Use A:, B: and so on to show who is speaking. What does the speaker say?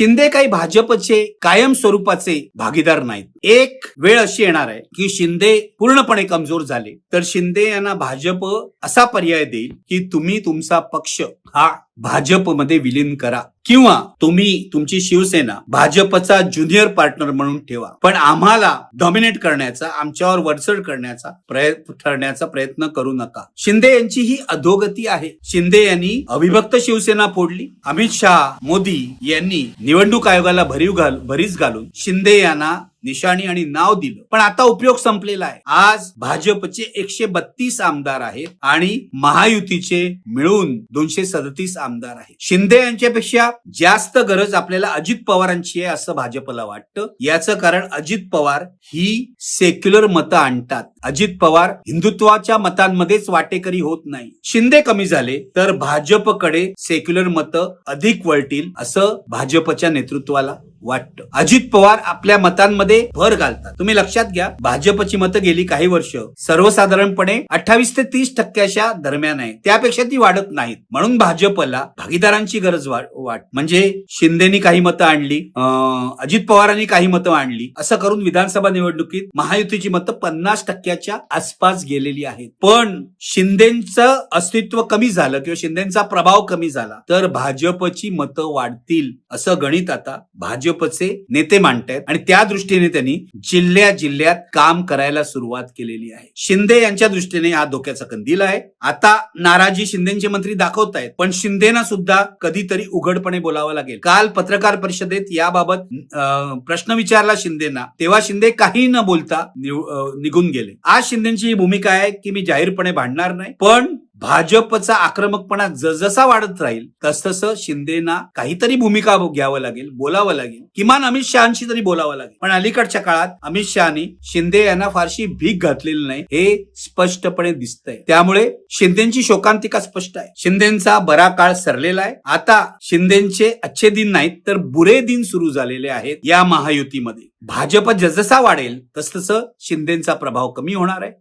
A: शिंदे काही भाजपचे कायम स्वरूपाचे भागीदार नाहीत. एक वेळ अशी येणार आहे की शिंदे पूर्णपणे कमजोर झाले. तर शिंदे यांना भाजप असा पर्याय देईल की तुम्ही तुमचा पक्ष हा भाजपमध्ये विलीन करा. किंवा तुम्ही तुमची शिवसेना भाजपचा ज्युनियर पार्टनर म्हणून ठेवा. पण आम्हाला डॉमिनेट करण्याचा आमच्यावर वरचढ करण्याचा प्रयत्न ठरण्याचा प्रयत्न करू नका. शिंदे यांची ही अधोगती आहे. शिंदे यांनी अविभक्त शिवसेना फोडली. अमित शहा मोदी यांनी निवडणूक आयोगाला भरीव घाल भरीस घालून शिंदे यांना निशाणी आणि नाव दिलं. पण आता उपयोग संपलेला आहे. आज भाजपचे एकशे बत्तीस आमदार आहेत आणि महायुतीचे मिळून दोनशे सदतीस आमदार आहेत. शिंदे यांच्यापेक्षा जास्त गरज आपल्याला अजित पवारांची आहे असं भाजपला वाटतं. याचं कारण अजित पवार ही सेक्युलर मतं आणतात. अजित पवार हिंदुत्वाच्या मतांमध्येच वाटेकरी होत नाही. शिंदे कमी झाले तर भाजपकडे सेक्युलर मतं अधिक वळतील असं भाजपच्या नेतृत्वाला वाटतं अजित पवार आपल्या मतांमध्ये भर घालतात. तुम्ही लक्षात घ्या भाजपची मतं गेली काही वर्ष सर्वसाधारणपणे अठ्ठावीस ते तीस टक्क्याच्या दरम्यान आहे. त्यापेक्षा ती वाढत नाहीत. म्हणून भाजपला भागीदारांची गरज वाट म्हणजे शिंदेनी काही मतं आणली अजित पवारांनी काही मतं आणली असं करून विधानसभा निवडणुकीत महायुतीची मतं पन्नास टक्क्याच्या आसपास गेलेली आहेत. पण शिंदेचं अस्तित्व कमी झालं किंवा शिंदेचा प्रभाव कमी झाला तर भाजपची मतं वाढतील असं गणित आता भाजप भाजपचे नेते मांडतायत आणि त्या दृष्टीने त्यांनी जिल्ह्या जिल्ह्यात काम करायला सुरुवात केलेली आहे. शिंदे यांच्या दृष्टीने हा धोक्याचा कंदील आहे. आता नाराजी शिंदेचे मंत्री दाखवतायत पण शिंदेना सुद्धा कधीतरी उघडपणे बोलावं लागेल. काल पत्रकार परिषदेत याबाबत प्रश्न विचारला शिंदेना. तेव्हा शिंदे काही न बोलता निघून गेले. आज शिंदेची ही भूमिका आहे की मी जाहीरपणे भांडणार नाही पण भाजपचा आक्रमकपणा जसजसा वाढत राहील तसतसं शिंदेना काहीतरी भूमिका घ्यावं लागेल बोलावं लागेल. किमान अमित शहाशी तरी बोलावं लागेल. पण अलीकडच्या काळात अमित शहानी शिंदे यांना फारशी भीक घातलेली नाही हे स्पष्टपणे दिसतंय. त्यामुळे शिंदेची शोकांतिका स्पष्ट आहे. शिंदेचा बरा काळ सरलेला आहे. आता शिंदेचे अच्छे दिन नाहीत तर बुरे दिन सुरू झालेले आहेत या महायुतीमध्ये. भाजप जसजसा वाढेल तसतसं शिंदेचा प्रभाव कमी होणार आहे.